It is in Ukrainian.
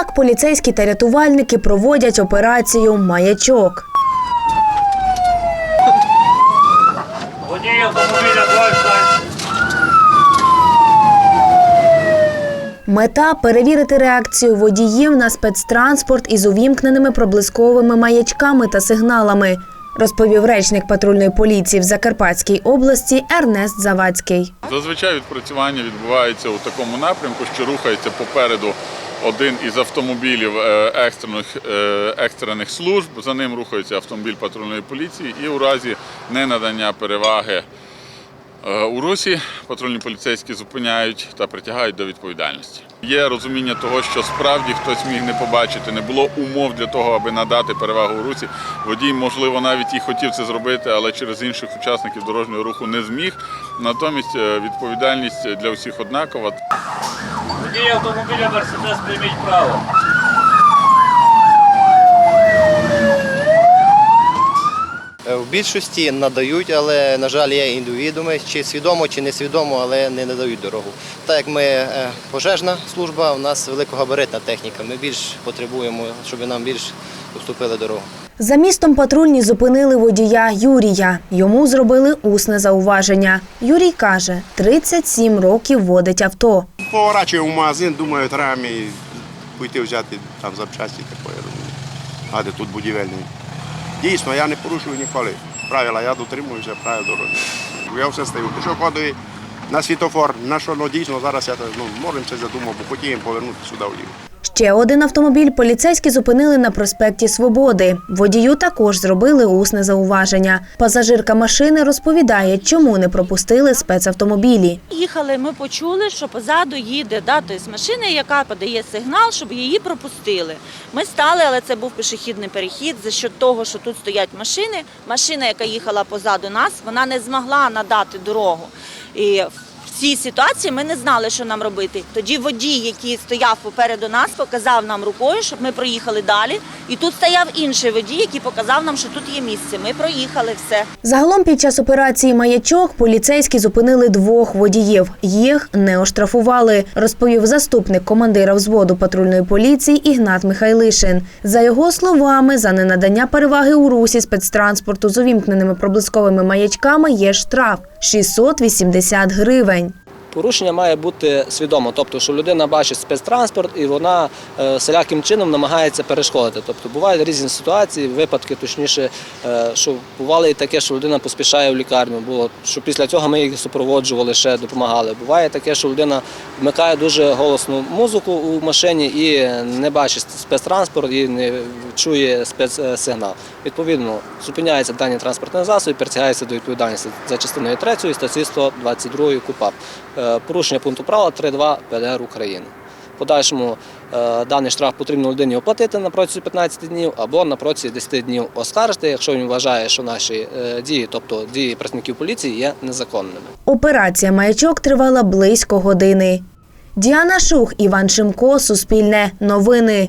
Так поліцейські та рятувальники проводять операцію Маячок. Мета перевірити реакцію водіїв на спецтранспорт із увімкненими проблисковими маячками та сигналами, розповів речник патрульної поліції в Закарпатській області Ернест Завадський. Зазвичай відпрацювання відбувається у такому напрямку, що рухається попереду один із автомобілів е, екстрених, е, екстрених служб. За ним рухається автомобіль патрульної поліції, і у разі ненадання переваги е, у русі патрульні поліцейські зупиняють та притягають до відповідальності. Є розуміння того, що справді хтось міг не побачити, не було умов для того, аби надати перевагу у русі. Водій, можливо, навіть і хотів це зробити, але через інших учасників дорожнього руху не зміг. Натомість відповідальність для усіх однакова. Водій автомобіля Мерседес прийміть право. Е, В більшості надають, але, на жаль, є індивідууми, чи свідомо, чи несвідомо, але не надають дорогу. Так як ми е, пожежна служба, у нас великогабаритна техніка. Ми більш потребуємо, щоб нам більш уступили дорогу. За містом патрульні зупинили водія Юрія. Йому зробили усне зауваження. Юрій каже, 37 років водить авто. Поворачую в магазин, думаю, треба мені піти взяти там запчасті такої розумію. А де тут будівельний. Дійсно, я не порушую ніколи правила, я дотримуюся правил дороги. Я все стою. Пішоходові на світофор, на що ну, дійсно зараз я ну, можемо це задумав, бо хотів повернути сюди вліво. Ще один автомобіль поліцейські зупинили на проспекті Свободи. Водію також зробили усне зауваження. Пасажирка машини розповідає, чому не пропустили спецавтомобілі. Їхали, ми почули, що позаду їде да, тобто машина, яка подає сигнал, щоб її пропустили. Ми стали, але це був пішохідний перехід. За що того, що тут стоять машини, машина, яка їхала позаду нас, вона не змогла надати дорогу. І цій ситуації ми не знали, що нам робити. Тоді водій, який стояв попереду нас, показав нам рукою, щоб ми проїхали далі. І тут стояв інший водій, який показав нам, що тут є місце. Ми проїхали все. Загалом під час операції Маячок поліцейські зупинили двох водіїв. Їх не оштрафували, розповів заступник командира взводу патрульної поліції Ігнат Михайлишин. За його словами, за ненадання переваги у русі спецтранспорту з увімкненими проблисковими маячками є штраф 680 гривень. Порушення має бути свідомо, тобто, що людина бачить спецтранспорт і вона е, всіляким чином намагається перешкодити. Тобто бувають різні ситуації, випадки, точніше, е, що бувало і таке, що людина поспішає в лікарню. Було що після цього ми їх супроводжували, ще допомагали. Буває таке, що людина вмикає дуже голосну музику у машині і не бачить спецтранспорт і не чує спецсигнал. Відповідно, зупиняється дані транспортний засіб і притягається до відповідальності за частиною 3 статті 122 КУПАП. Е, Порушення пункту права 3.2 ПДР України. Подальшому е, даний штраф потрібно людині оплатити на протязі 15 днів або на протязі 10 днів оскаржити, якщо він вважає, що наші е, дії, тобто дії працівників поліції, є незаконними. Операція Маячок тривала близько години. Діана Шух, Іван Шимко, Суспільне, Новини.